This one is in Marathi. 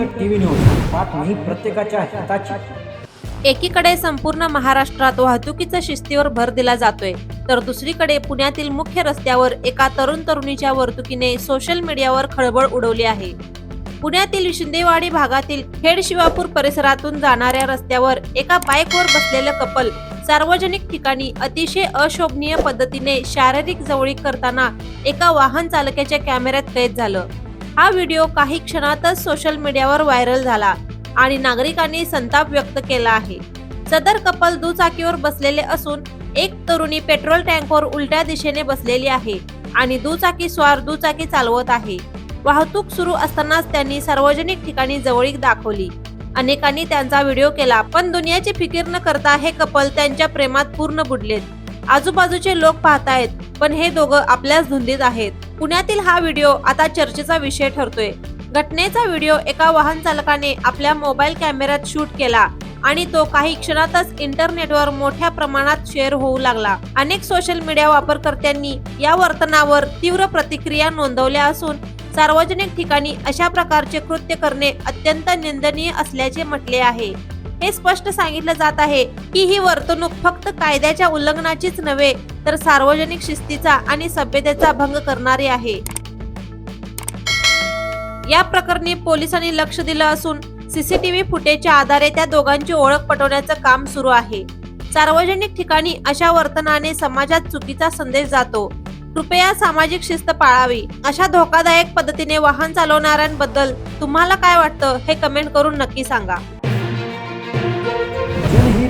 न्यूज. बातमी प्रत्येकाच्या हिताची. एकीकडे संपूर्ण महाराष्ट्रात वाहतुकीच्या शिस्तीवर भर दिला जातोय तर दुसरीकडे पुण्यातील मुख्य रस्त्यावर एका तरुण तरुणीच्या वर्तुकीने सोशल मीडियावर खळबळ उडवली आहे. पुण्यातील शिंदेवाडी भागातील खेड शिवापूर परिसरातून जाणाऱ्या रस्त्यावर एका बाईकवर बसलेलं कपल सार्वजनिक ठिकाणी अतिशय अशोभनीय पद्धतीने शारीरिक जवळीक करताना एका वाहन चालकाच्या कॅमेऱ्यात कैद झालं. हा व्हिडिओ काही क्षणातच सोशल मीडियावर व्हायरल झाला आणि नागरिकांनी संताप व्यक्त केला आहे. सदर कपल दुचाकीवर बसलेले असून एक तरुणी पेट्रोल टँकवर उलट्या दिशेने बसलेली आहे आणि दुचाकी स्वार दुचाकी चालवत आहे. वाहतूक सुरू असतानाच त्यांनी सार्वजनिक ठिकाणी जवळीक दाखवली. अनेकांनी त्यांचा व्हिडिओ केला पण दुनियाची फिकीर न करता हे कपल त्यांच्या प्रेमात पूर्ण बुडलेत. आजूबाजूचे लोक पाहतायत पण हे दोघं आपल्याच धुंदीत आहेत. पुण्यातील हा व्हिडिओ आता चर्चेचा विषय ठरतोय. घटनेचा व्हिडिओ एका वाहन चालकाने आपल्या मोबाईल कॅमेऱ्यात शूट केला आणि तो काही क्षणातच इंटरनेटवर मोठ्या प्रमाणात शेअर होऊ लागला. अनेक सोशल मीडिया वापरकर्त्यांनी या वर्तनावर तीव्र प्रतिक्रिया नोंदवल्या असून सार्वजनिक ठिकाणी अशा प्रकारचे कृत्य करणे अत्यंत निंदनीय असल्याचे म्हटले आहे. हे स्पष्ट सांगितलं जात आहे की ही वर्तणूक फक्त कायद्याच्या उल्लंघनाचीच नव्हे तर सार्वजनिक शिस्तीचा आणि सभ्यतेचा भंग करणारी आहे. या प्रकरणी पोलिसांनी लक्ष दिलं असून सीसीटीव्ही फुटेजच्या आधारे त्या दोघांची ओळख पटवण्याचं काम सुरू आहे. सार्वजनिक ठिकाणी अशा वर्तनाने समाजात चुकीचा संदेश जातो. कृपया सामाजिक शिस्त पाळावी. अशा धोकादायक पद्धतीने वाहन चालवणाऱ्यांबद्दल तुम्हाला काय वाटतं हे कमेंट करून नक्की सांगा.